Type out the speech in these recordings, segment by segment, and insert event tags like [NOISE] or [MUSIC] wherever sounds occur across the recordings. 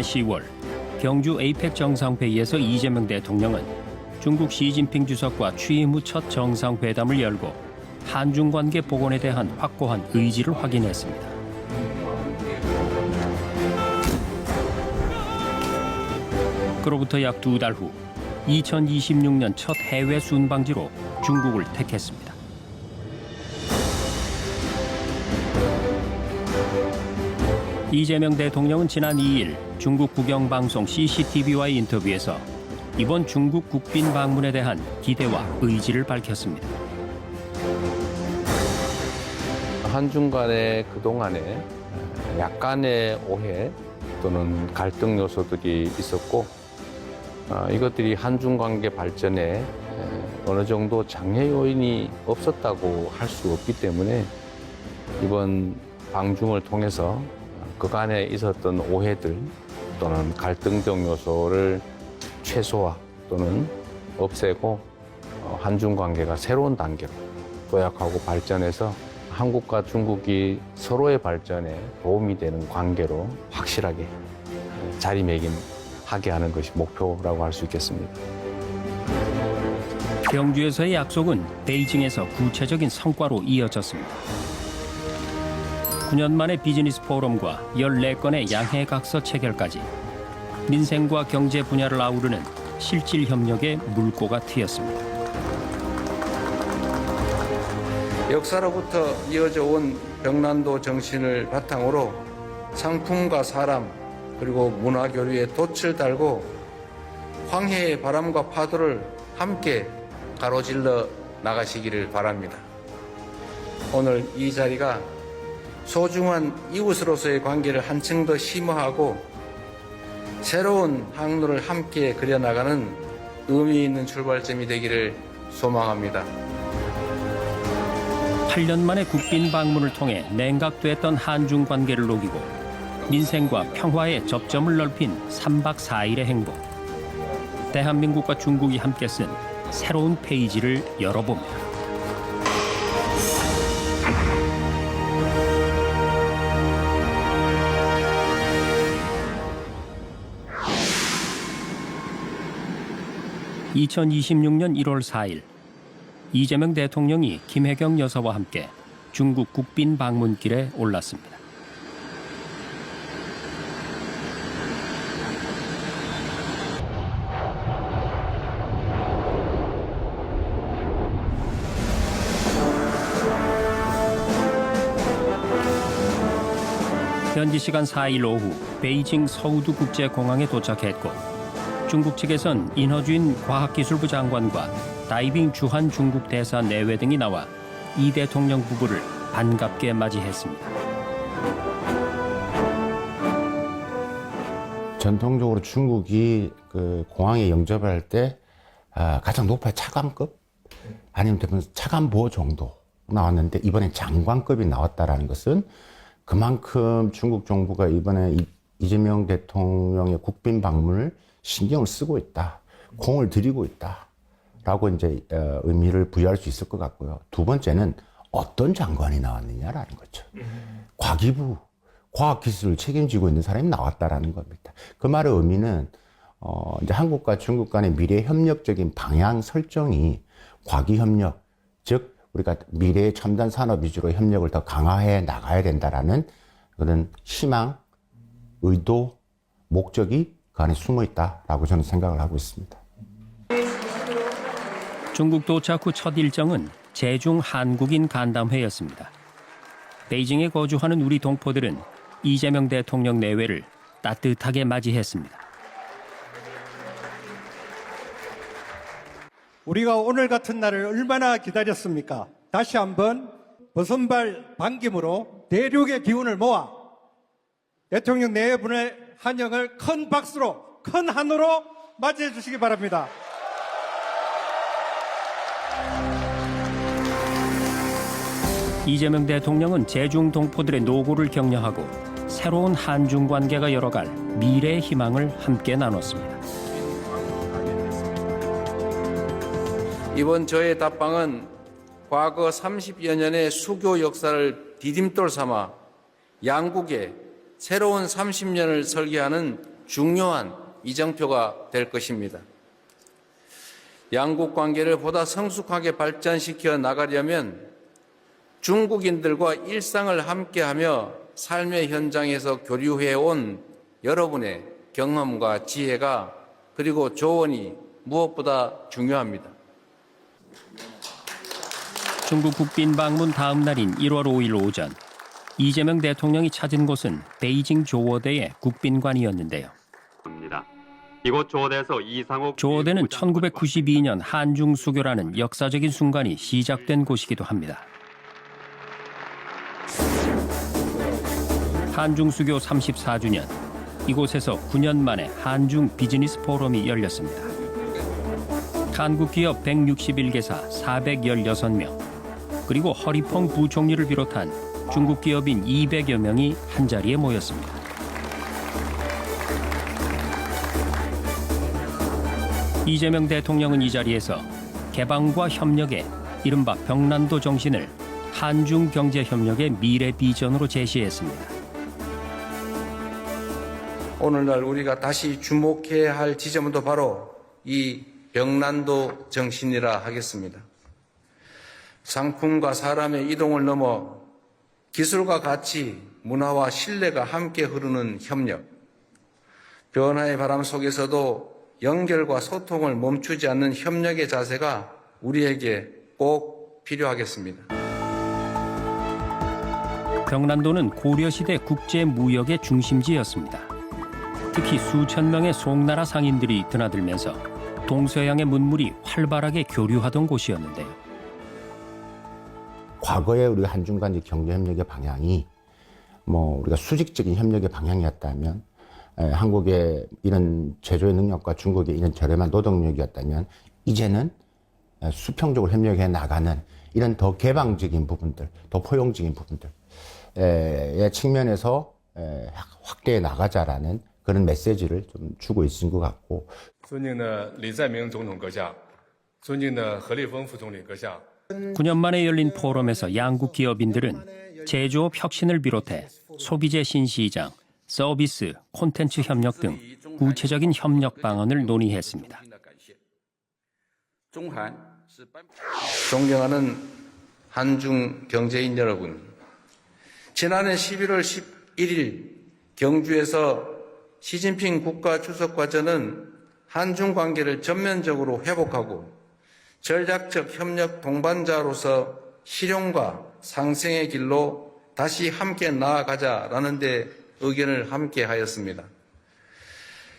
지난해 10월 경주 에이펙 정상회의에서 이재명 대통령은 중국 시진핑 주석과 취임 후 첫 정상회담을 열고 한중 관계 복원에 대한 확고한 의지를 확인했습니다. 그로부터 약 두 달 후 2026년 첫 해외 순방지로 중국을 택했습니다. 이재명 대통령은 지난 2일 중국 국영방송 CCTV와의 인터뷰에서 이번 중국 국빈 방문에 대한 기대와 의지를 밝혔습니다. 한중 간의 그동안에 약간의 오해 또는 갈등 요소들이 있었고 어, 이것들이 한중 관계 발전에 에, 어느 정도 장애 요인이 없었다고 할 수 없기 때문에 이번 방중을 통해서 그간에 있었던 오해들 또는 갈등적 요소를 최소화 또는 없애고 어, 한중 관계가 새로운 단계로 도약하고 발전해서 한국과 중국이 서로의 발전에 도움이 되는 관계로 확실하게 자리매김하게 하는 것이 목표라고 할 수 있겠습니다. 경주에서의 약속은 베이징에서 구체적인 성과로 이어졌습니다. 9년 만에 비즈니스 포럼과 14건의 양해 각서 체결까지 민생과 경제 분야를 아우르는 실질 협력의 물꼬가 트였습니다. 역사로부터 이어져 온 병난도 정신을 바탕으로 상품과 사람 그리고 문화 교류에 돛을 달고 황해의 바람과 파도를 함께 가로질러 나가시기를 바랍니다. 오늘 이 자리가 소중한 이웃으로서의 관계를 한층 더 심화하고 새로운 항로를 함께 그려나가는 의미 있는 출발점이 되기를 소망합니다. 8년 만에 국빈 방문을 통해 냉각됐던 한중 관계를 녹이고 민생과 평화의 접점을 넓힌 3박 4일의 행보. 대한민국과 중국이 함께 쓴 새로운 페이지를 열어봅니다. (2026년 1월 4일) 이재명 대통령이 김혜경 여사와 함께 중국 국빈 방문길에 올랐습니다. 현지 시간 4일 오후 베이징 서우두 국제공항에 도착했고 중국 측에선 인허주인 과학기술부 장관과 다이빙 주한 중국 대사 내외 등이 나와 이 대통령 부부를 반갑게 맞이했습니다. 전통적으로 중국이 그 공항에 영접을 할때 아, 가장 높아야 차관급 아니면 되면 차관보 정도 나왔는데 이번에 장관급이 나왔다라는 것은 그만큼 중국 정부가 이번에 이- 이재명 대통령의 국빈 방문을 신경을 쓰고 있다, 공을 들이고 있다 라고 이제 어, 의미를 부여할 수 있을 것 같고요. 두 번째는 어떤 장관이 나왔느냐라는 거죠. 과기부 과학기술을 책임지고 있는 사람이 나왔다라는 겁니다. 그 말의 의미는 어, 이제 한국과 중국 간의 미래 협력적인 방향 설정이 과기 협력, 즉 우리가 미래의 첨단 산업 위주로 협력을 더 강화해 나가야 된다라는 그런 희망, 의도, 목적이 그 안에 숨어 있다라고 저는 생각을 하고 있습니다. 중국 도착 후 첫 일정은 제중 한국인 간담회였습니다. 베이징에 거주하는 우리 동포들은 이재명 대통령 내외를 따뜻하게 맞이했습니다. 우리가 오늘 같은 날을 얼마나 기다렸습니까? 다시 한번 버선발 반김으로 대륙의 기운을 모아 대통령 네 분의 한영을 큰 박수로 큰 한으로 맞이해 주시기 바랍니다. 이재명 대통령은 제중 동포들의 노고를 격려하고 새로운 한중 관계가 열어갈 미래의 희망을 함께 나눴습니다. 이번 저의 답방은 과거 30여 년의 수교 역사를 디딤돌 삼아 양국의 새로운 30년을 설계하는 중요한 이정표가 될 것입니다. 양국 관계를 보다 성숙하게 발전시켜 나가려면 중국인들과 일상을 함께하며 삶의 현장에서 교류해 온 여러분의 경험과 지혜가 그리고 조언이 무엇보다 중요합니다. 중국 국빈 방문 다음 날인 1월 5일 오전 이재명 대통령이 찾은 곳은 베이징 조어대의 국빈관이었는데요. 이곳 조어대에서 이상욱 조어대는 1992년 한중 수교라는 역사적인 순간이 시작된 곳이기도 합니다. 한중 수교 34주년 이곳에서 9년 만에 한중 비즈니스 포럼이 열렸습니다. 한국 기업 161개사 416명 그리고 허리펑 부총리를 비롯한 중국 기업인 200여 명이 한자리에 모였습니다. 이재명 대통령은 이 자리에서 개방과 협력의 이른바 병난도 정신을 한중 경제 협력의 미래 비전으로 제시했습니다. 오늘날 우리가 다시 주목해야 할 지점도 바로 이 병난도 정신이라 하겠습니다. 상품과 사람의 이동을 넘어 기술과 가치, 문화와 신뢰가 함께 흐르는 협력. 변화의 바람 속에서도 연결과 소통을 멈추지 않는 협력의 자세가 우리에게 꼭 필요하겠습니다. 병난도는 고려시대 국제 무역의 중심지였습니다. 특히 수천 명의 송나라 상인들이 드나들면서 동서양의 문물이 활발하게 교류하던 곳이었는데요. 과거에 우리가 한중 간의 경제 협력의 방향이 뭐 우리가 수직적인 협력의 방향이었다면 에, 한국의 이런 제조의 능력과 중국의 이런 저렴한 노동력이었다면 이제는 에, 수평적으로 협력해 나가는 이런 더 개방적인 부분들, 더 포용적인 부분들의 측면에서 에, 확대해 나가자라는 그런 메시지를 좀 주고 있는 것 같고 尊敬的李在明总统阁下，尊敬的何立峰副总理阁下， 9년 만에 열린 포럼에서 양국 기업인들은 제조업 혁신을 비롯해 소비재 신시장, 서비스, 콘텐츠 협력 등 구체적인 협력 방안을 논의했습니다. 존경하는 한중 경제인 여러분, 지난해 11월 11일 경주에서 시진핑 국가 주석과 저는 한중 관계를 전면적으로 회복하고 전략적 협력 동반자로서 실용과 상생의 길로 다시 함께 나아가자라는 데 의견을 함께 하였습니다.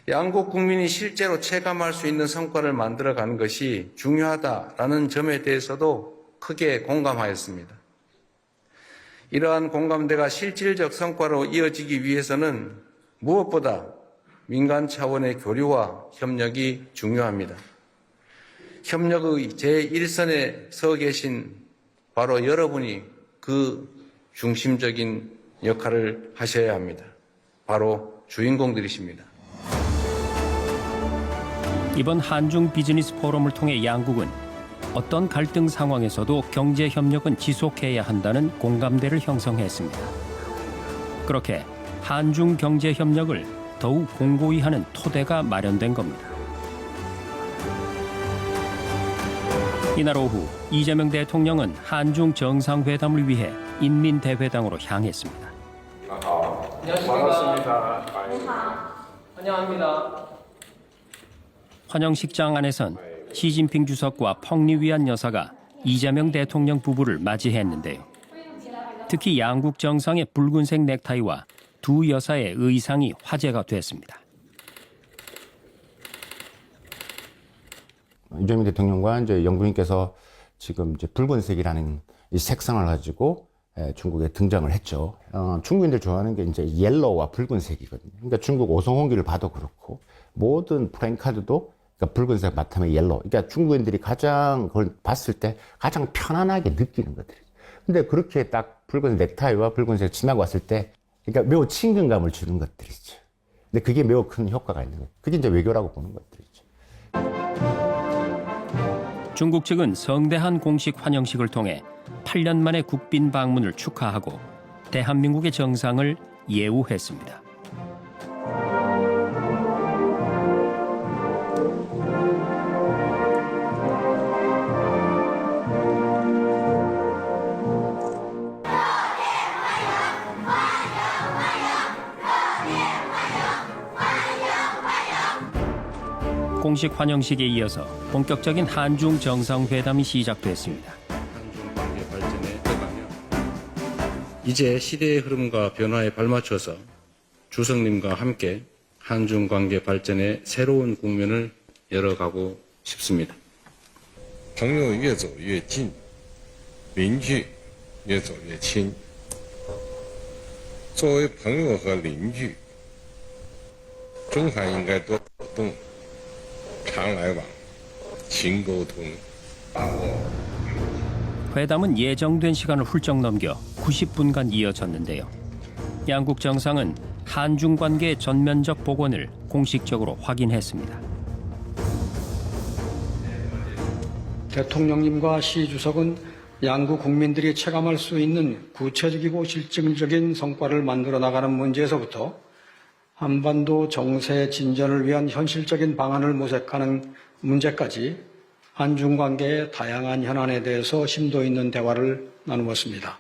양국 국민이 실제로 체감할 수 있는 성과를 만들어 가는 것이 중요하다라는 점에 대해서도 크게 공감하였습니다. 이러한 공감대가 실질적 성과로 이어지기 위해서는 무엇보다 민간 차원의 교류와 협력이 중요합니다. 협력의 제1선에 서 계신 바로 여러분이 그 중심적인 역할을 하셔야 합니다. 바로 주인공들이십니다. 이번 한중 비즈니스 포럼을 통해 양국은 어떤 갈등 상황에서도 경제 협력은 지속해야 한다는 공감대를 형성했습니다. 그렇게 한중 경제 협력을 더욱 공고히 하는 토대가 마련된 겁니다. 이날 오후 이재명 대통령은 한중 정상회담을 위해 인민대회당으로 향했습니다. 환영식장 안에선 시진핑 주석과 펑리위안 여사가 이재명 대통령 부부를 맞이했는데요. 특히 양국 정상의 붉은색 넥타이와 두 여사의 의상이 화제가 됐습니다. 이재명 대통령과 이제 영부인께서 지금 이제 붉은색이라는 이 색상을 가지고 에, 중국에 등장을 했죠. 어, 중국인들 좋아하는 게 이제 옐로우와 붉은색이거든요. 그러니까 중국 오성홍기를 봐도 그렇고 모든 프랭카드도 그러니까 붉은색 바탕에 옐로우. 그러니까 중국인들이 가장 그걸 봤을 때 가장 편안하게 느끼는 것들이죠. 근데 그렇게 딱 붉은 넥타이와 붉은색 치마가 왔을 때 그러니까 매우 친근감을 주는 것들이죠. 근데 그게 매우 큰 효과가 있는 거예요. 그게 이제 외교라고 보는 것들이죠. 중국 측은 성대한 공식 환영식을 통해 8년 만에 국빈 방문을 축하하고 대한민국의 정상을 예우했습니다. 공식 환영식에 이어서 본격적인 한중 정상회담이 시작됐습니다. 한중 관계 발전에 들어가며 이제 시대의 흐름과 변화에 발맞춰서 주석님과 함께 한중 관계 발전의 새로운 국면을 열어가고 싶습니다. 朋友越走越近，邻居越走越亲。作为朋友和邻居，中韩应该多互动， 常来往，勤沟通，把握 회담은 예정된 시간을 훌쩍 넘겨 90분간 이어졌는데요. 양국 정상은 한중 관계의 전면적 복원을 공식적으로 확인했습니다. 대통령님과 시 주석은 양국 국민들이 체감할 수 있는 구체적이고 실증적인 성과를 만들어 나가는 문제에서부터 한반도 정세 진전을 위한 현실적인 방안을 모색하는 문제까지 한중 관계의 다양한 현안에 대해서 심도 있는 대화를 나누었습니다.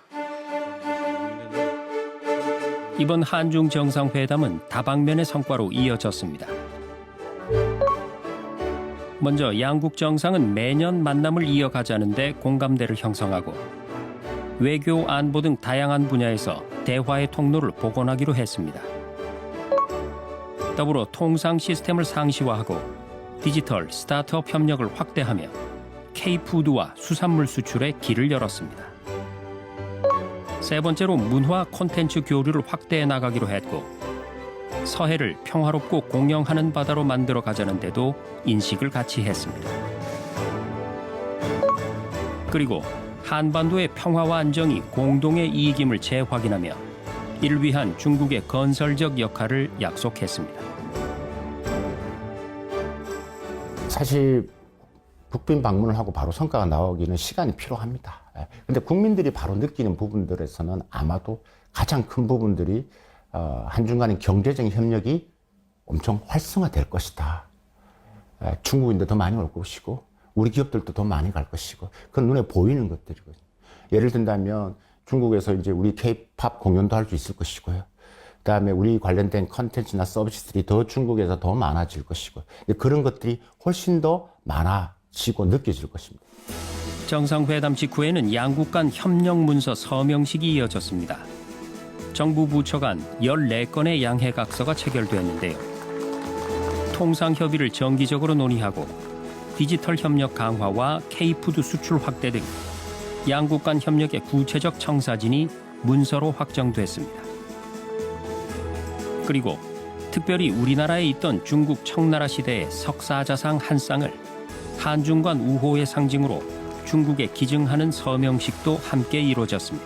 이번 한중 정상회담은 다방면의 성과로 이어졌습니다. 먼저 양국 정상은 매년 만남을 이어가자는데 공감대를 형성하고 외교 안보 등 다양한 분야에서 대화의 통로를 복원하기로 했습니다. 더불어 통상 시스템을 상시화하고 디지털 스타트업 협력을 확대하며 K푸드와 수산물 수출에 길을 열었습니다. 세 번째로 문화 콘텐츠 교류를 확대해 나가기로 했고 서해를 평화롭고 공영하는 바다로 만들어 가자는 데도 인식을 같이 했습니다. 그리고 한반도의 평화와 안정이 공동의 이익임을 재확인하며 이를 위한 중국의 건설적 역할을 약속했습니다. 사실 북빈 방문을 하고 바로 성과가 나오기는 시간이 필요합니다. 예. 근데 국민들이 바로 느끼는 부분들에서는 아마도 가장 큰 부분들이 어, 한중 간의 경제적인 협력이 엄청 활성화될 것이다. 예, 중국인도 더 많이 올 것이고 우리 기업들도 더 많이 갈 것이고 그건 눈에 보이는 것들이거든요. 예를 든다면 중국에서 이제 우리 K-팝 공연도 할 수 있을 것이고요. 그다음에 우리 관련된 컨텐츠나 서비스들이 더 중국에서 더 많아질 것이고 그런 것들이 훨씬 더 많아지고 느껴질 것입니다. 정상회담 직후에는 양국 간 협력 문서 서명식이 이어졌습니다. 정부 부처 간 14건의 양해각서가 체결됐는데요. 통상 협의를 정기적으로 논의하고 디지털 협력 강화와 K푸드 수출 확대 등 양국 간 협력의 구체적 청사진이 문서로 확정됐습니다. 그리고 특별히 우리나라에 있던 중국 청나라 시대의 석사자상 한 쌍을 한중 간 우호의 상징으로 중국에 기증하는 서명식도 함께 이루어졌습니다.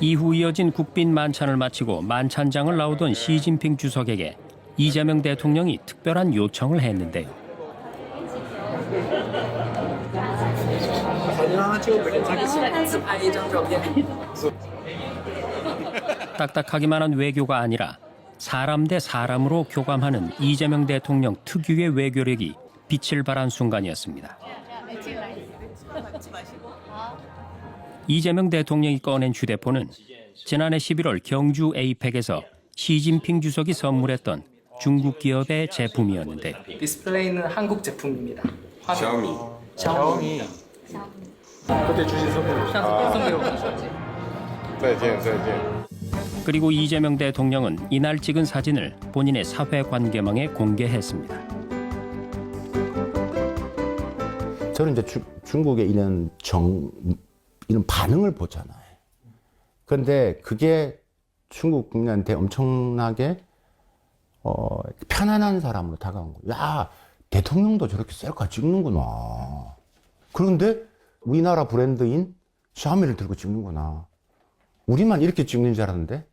이후 이어진 국빈 만찬을 마치고 만찬장을 나오던 시진핑 주석에게 이재명 대통령이 특별한 요청을 했는데요. [LAUGHS] 딱딱하기만 한 외교가 아니라 사람 대 사람으로 교감하는 이재명 대통령 특유의 외교력이 빛을 발한 순간이었습니다. 이재명 대통령이 꺼낸 휴대폰은 지난해 11월 경주 에이펙에서 시진핑 주석이 선물했던 중국 기업의 제품이었는데 디스플레이는 한국 제품입니다. 小米 샤오미. 그때 주신 선물. 선물로 가셨지. 再见再见。 그리고 이재명 대통령은 이날 찍은 사진을 본인의 사회 관계망에 공개했습니다. 저는 이제 주- 중국의 이런 정, 이런 반응을 보잖아요. 그런데 그게 중국 국민한테 엄청나게 어, 편안한 사람으로 다가온 거예요. 야, 대통령도 저렇게 셀카 찍는구나. 그런데 우리나라 브랜드인 샤오미를 들고 찍는구나. 우리만 이렇게 찍는 줄 알았는데,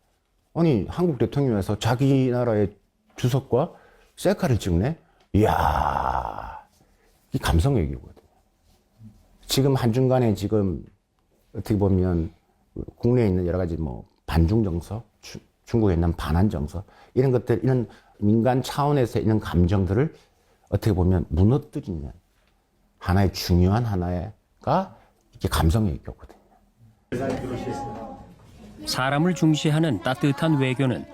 아니, 한국 대통령에서 자기 나라의 주석과 셀카를 찍네? 이야, 이 감성얘기거든요. 지금 한중 간에 지금 어떻게 보면 국내에 있는 여러 가지 뭐 반중 정서, 주- 중국에 있는 반한 정서, 이런 것들, 이런 민간 차원에서 이런 감정들을 어떻게 보면 무너뜨리는 하나의 중요한 하나 가 이게 감성얘기거든요. 사람을 중시하는 따뜻한 외교는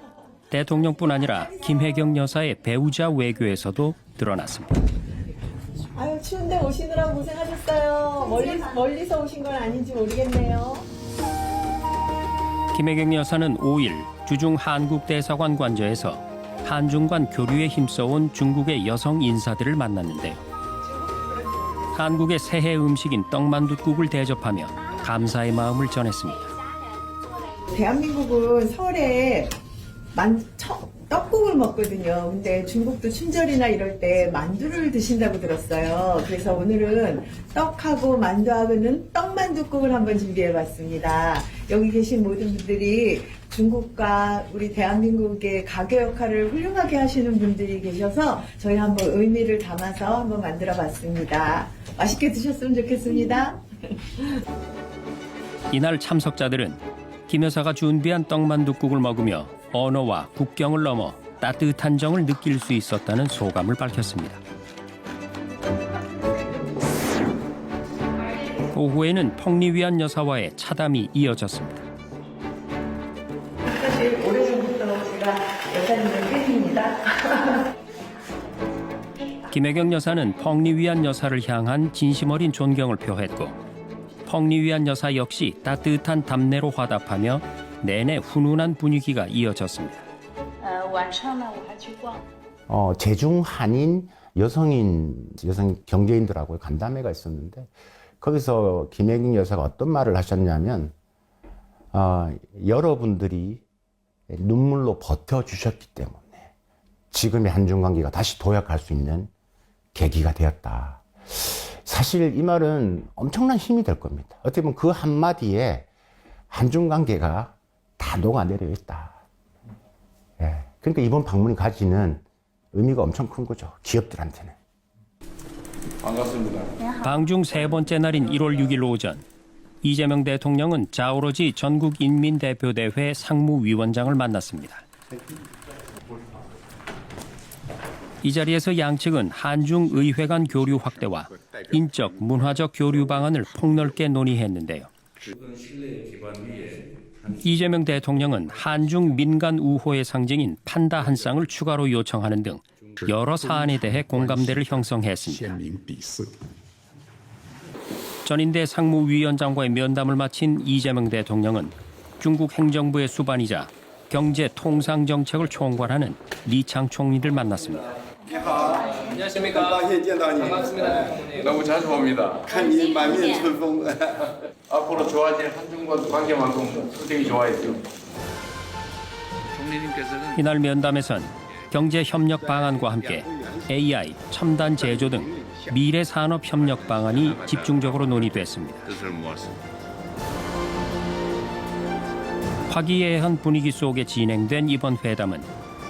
대통령뿐 아니라 김혜경 여사의 배우자 외교에서도 드러났습니다. 아유 추운데 오시느라고 고생하셨어요. 멀리 멀리서 오신 건 아닌지 모르겠네요. 김혜경 여사는 5일 주중 한국 대사관 관저에서 한중 간 교류에 힘써온 중국의 여성 인사들을 만났는데요. 한국의 새해 음식인 떡만둣국을 대접하며 감사의 마음을 전했습니다. 대한민국은 설에 만 처- 떡국을 먹거든요. 근데 중국도 춘절이나 이럴 때 만두를 드신다고 들었어요. 그래서 오늘은 떡하고 만두하고는 떡만둣국을 한번 준비해봤습니다. 여기 계신 모든 분들이 중국과 우리 대한민국의 가교 역할을 훌륭하게 하시는 분들이 계셔서 저희 한번 의미를 담아서 한번 만들어봤습니다. 맛있게 드셨으면 좋겠습니다. 이날 참석자들은 김 여사가 준비한 떡만둣국을 먹으며 언어와 국경을 넘어 따뜻한 정을 느낄 수 있었다는 소감을 밝혔습니다. 오후에는 펑리위안 여사와의 차담이 이어졌습니다. 사실 오래전부터 제가 여사님의 팬입니다. 김혜경 여사는 펑리위안 여사를 향한 진심 어린 존경을 표했고 펑리위안 여사 역시 따뜻한 답례로 화답하며 내내 훈훈한 분위기가 이어졌습니다. 어, 제중 한인 여성인 여성 경제인들하고 간담회가 있었는데 거기서 김혜경 여사가 어떤 말을 하셨냐면 어, 여러분들이 눈물로 버텨주셨기 때문에 지금의 한중 관계가 다시 도약할 수 있는 계기가 되었다. 사실 이 말은 엄청난 힘이 될 겁니다. 어떻게 보면 그 한마디에 한중 관계가 다 녹아 내려 있다. 예. 그러니까 이번 방문이 가지는 의미가 엄청 큰 거죠. 기업들한테는. 방중 세 번째 날인 1월 6일 오전 이재명 대통령은 자오로지 전국인민대표대회 상무위원장을 만났습니다. 이 자리에서 양측은 한중 의회 간 교류 확대와 인적, 문화적 교류 방안을 폭넓게 논의했는데요. 이재명 대통령은 한중 민간 우호의 상징인 판다 한 쌍을 추가로 요청하는 등 여러 사안에 대해 공감대를 형성했습니다. 전인대 상무위원장과의 면담을 마친 이재명 대통령은 중국 행정부의 수반이자 경제 통상 정책을 총괄하는 리창 총리를 만났습니다. 너무 자주 옵니다. [LAUGHS] 앞으로 좋아질 한중과 관계만큼 선생이 좋아했죠. 총리님께서는 이날 면담에선 경제 협력 방안과 함께 AI, 첨단 제조 등 미래 산업 협력 방안이 집중적으로 논의됐습니다. 화기애애한 분위기 속에 진행된 이번 회담은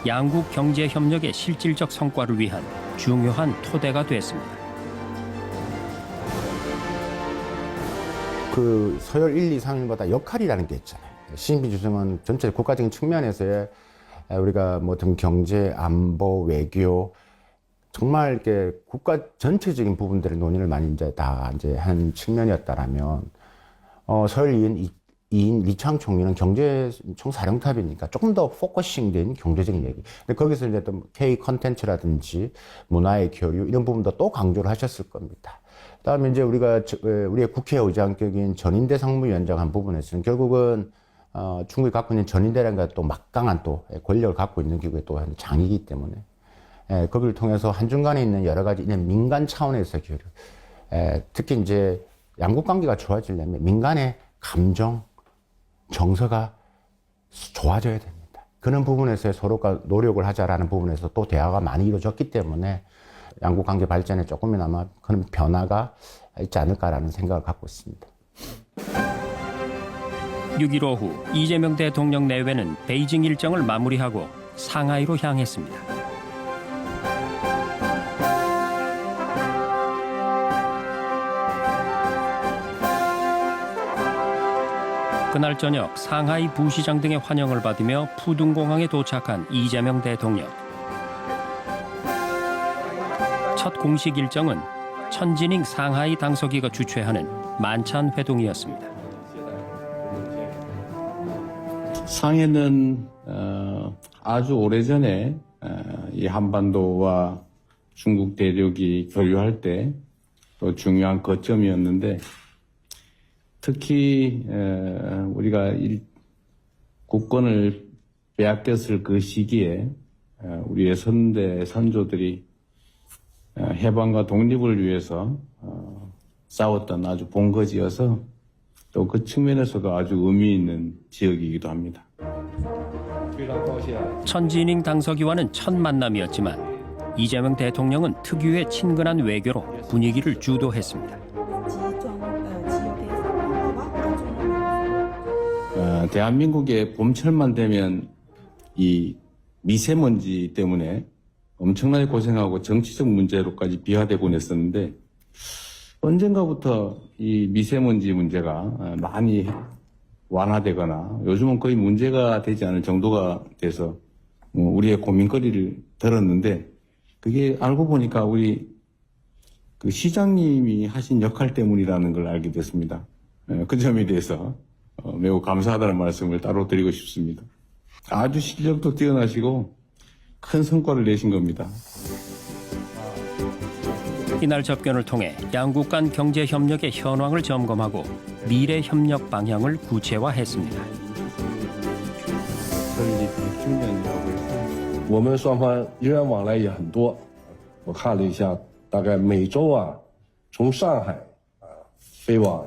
양국 경제 협력의 실질적 성과를 위한 중요한 토대가 됐습니다. 그 서열 1, 2, 3일마다 역할이라는 게 있잖아요. 시진핑 주석은 전체 국가적인 측면에서의 우리가 뭐 등 경제, 안보, 외교 정말 이렇게 국가 전체적인 부분들의 논의를 많이 이제 다 이제 한 측면이었다라면 어, 서열 2인, 2인 리창 총리는 경제 총사령탑이니까 조금 더 포커싱된 경제적인 얘기. 근데 거기서 이제 또 K 컨텐츠라든지 문화의 교류 이런 부분도 또 강조를 하셨을 겁니다. 그다음에 이제 우리가 우리의 국회의장격인 전인대 상무위원장 한 부분에서는 결국은 어, 중국이 갖고 있는 전인대라는 게또 막강한 또 권력을 갖고 있는 기구의 또한 장이기 때문에 에, 거기를 통해서 한중 간에 있는 여러 가지 이런 민간 차원에서 교류, 에, 특히 이제 양국 관계가 좋아지려면 민간의 감정, 정서가 좋아져야 됩니다. 그런 부분에서 서로가 노력을 하자라는 부분에서 또 대화가 많이 이루어졌기 때문에 양국 관계 발전에 조금이나마 그런 변화가 있지 않을까라는 생각을 갖고 있습니다. 6일 오후 이재명 대통령 내외는 베이징 일정을 마무리하고 상하이로 향했습니다. 그날 저녁 상하이 부시장 등의 환영을 받으며 푸둥공항에 도착한 이재명 대통령. 첫 공식 일정은 천지닝 상하이 당서기가 주최하는 만찬 회동이었습니다. 상해는 어, 어, 아주 오래전에 어, 이 한반도와 중국 대륙이 교류할 때 또 중요한 거점이었는데 특히 어, 우리가 일- 국권을 빼앗겼을 그 시기에 어, 우리의 선대 선조들이 어, 해방과 독립을 위해서 어, 싸웠던 아주 본거지여서 또 그 측면에서도 아주 의미 있는 지역이기도 합니다. 천지닝 당서기와는 첫 만남이었지만 이재명 대통령은 특유의 친근한 외교로 분위기를 주도했습니다. 어, 대한민국의 봄철만 되면 이 미세먼지 때문에 엄청나게 고생하고 정치적 문제로까지 비화되곤 했었는데 언젠가부터 이 미세먼지 문제가 어, 많이 완화되거나 요즘은 거의 문제가 되지 않을 정도가 돼서 뭐 우리의 고민거리를 들었는데 그게 알고 보니까 우리 그 시장님이 하신 역할 때문이라는 걸 알게 됐습니다. 어, 그 점에 대해서 어, 매우 감사하다는 말씀을 따로 드리고 싶습니다. 아주 실력도 뛰어나시고 큰 성과를 내신 겁니다. 이날 접견을 통해 양국 간 경제 협력의 현황을 점검하고 미래 협력 방향을 구체화했습니다. 설립 100주년이라고 해서 我们双方人员往来也很多。我看了一下，大概每周啊，从上海啊飞往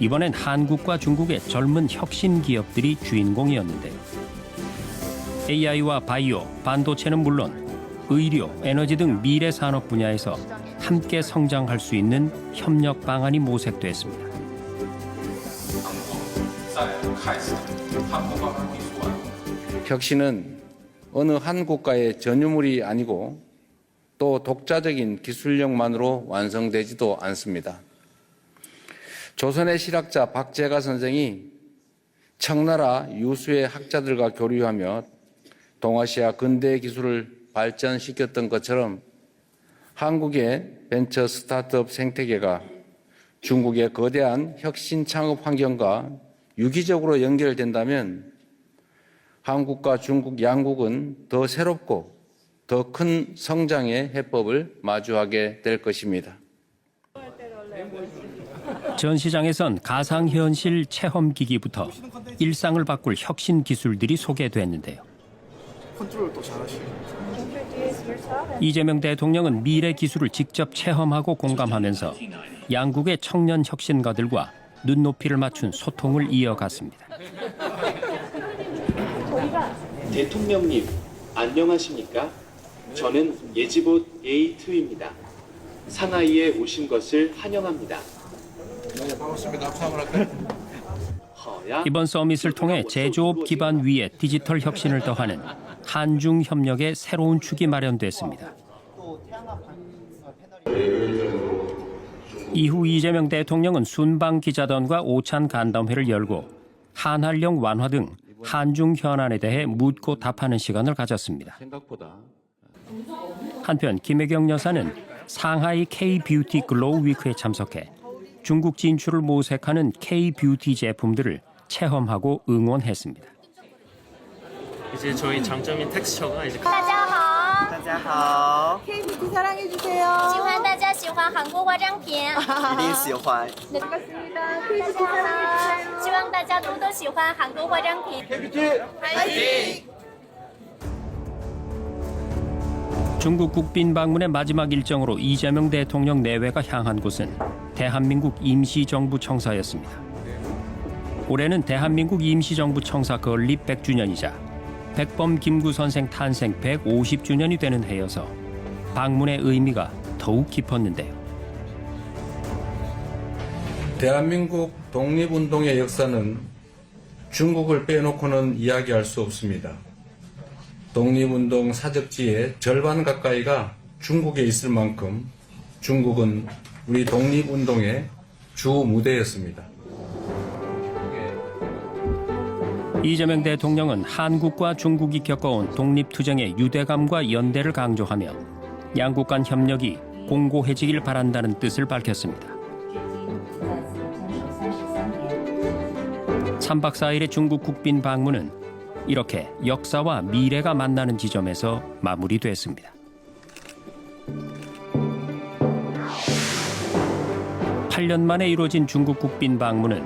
이번엔 한국과 중국의 젊은 혁신 기업들이 주인공이었는데요. AI와 바이오, 반도체는 물론 의료, 에너지 등 미래 산업 분야에서 함께 성장할 수 있는 협력 방안이 모색됐습니다. 혁신은 어느 한 국가의 전유물이 아니고 또 독자적인 기술력만으로 완성되지도 않습니다. 조선의 실학자 박재가 선생이 청나라 유수의 학자들과 교류하며 동아시아 근대 기술을 발전시켰던 것처럼 한국의 벤처 스타트업 생태계가 중국의 거대한 혁신 창업 환경과 유기적으로 연결된다면 한국과 중국 양국은 더 새롭고 더 큰 성장의 해법을 마주하게 될 것입니다. 전 시장에선 가상현실 체험기기부터 일상을 바꿀 혁신 기술들이 소개됐는데요. 이재명 대통령은 미래 기술을 직접 체험하고 공감하면서 양국의 청년 혁신가들과 눈높이를 맞춘 소통을 이어갔습니다. 대통령님, 안녕하십니까? 저는 예지봇 A2입니다. 상하이에 오신 것을 환영합니다. 허야 이번 서밋을 통해 제조업 기반 위에 디지털 혁신을 더하는 한중 협력의 새로운 축이 마련됐습니다. 이후 이재명 대통령은 순방 기자단과 오찬 간담회를 열고 한한령 완화 등 한중 현안에 대해 묻고 답하는 시간을 가졌습니다. 한편 김혜경 여사는 상하이 K-뷰티 글로우 위크에 참석해 중국 진출을 모색하는 K-뷰티 제품들을 체험하고 응원했습니다. 이제 저희 장점인 텍스처가 이제 大家好，大家好， K-뷰티 사랑해주세요. 喜欢大家喜欢韩国化妆品，一定喜欢。 반갑습니다. K-뷰티 사랑해주세요. 希望大家多多喜欢韩国化妆品。 중국 국빈 방문의 마지막 일정으로 이재명 대통령 내외가 향한 곳은 대한민국 임시정부 청사였습니다. 올해는 대한민국 임시정부 청사 건립 100주년이자 백범 김구 선생 탄생 150주년이 되는 해여서 방문의 의미가 더욱 깊었는데요. 대한민국 독립운동의 역사는 중국을 빼놓고는 이야기할 수 없습니다. 독립운동 사적지의 절반 가까이가 중국에 있을 만큼 중국은 우리 독립운동의 주 무대였습니다. 이재명 대통령은 한국과 중국이 겪어온 독립투쟁의 유대감과 연대를 강조하며 양국 간 협력이 공고해지길 바란다는 뜻을 밝혔습니다. 3박 4일의 중국 국빈 방문은 이렇게 역사와 미래가 만나는 지점에서 마무리됐습니다. 8년 만에 이루어진 중국 국빈 방문은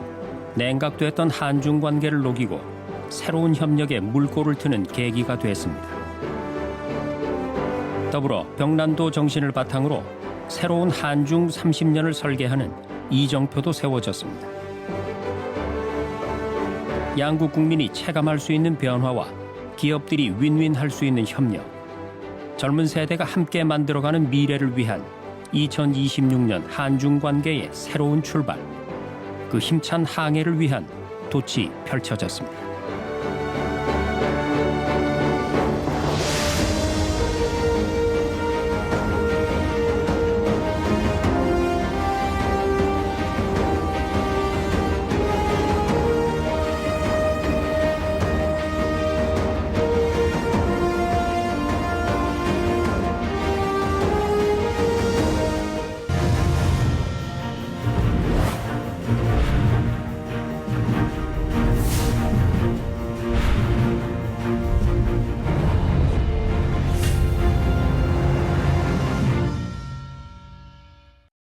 냉각됐던 한중 관계를 녹이고 새로운 협력에 물꼬를 트는 계기가 됐습니다. 더불어 병난도 정신을 바탕으로 새로운 한중 30년을 설계하는 이정표도 세워졌습니다. 양국 국민이 체감할 수 있는 변화와 기업들이 윈윈할 수 있는 협력, 젊은 세대가 함께 만들어가는 미래를 위한 2026년 한중 관계의 새로운 출발, 그 힘찬 항해를 위한 돛이 펼쳐졌습니다.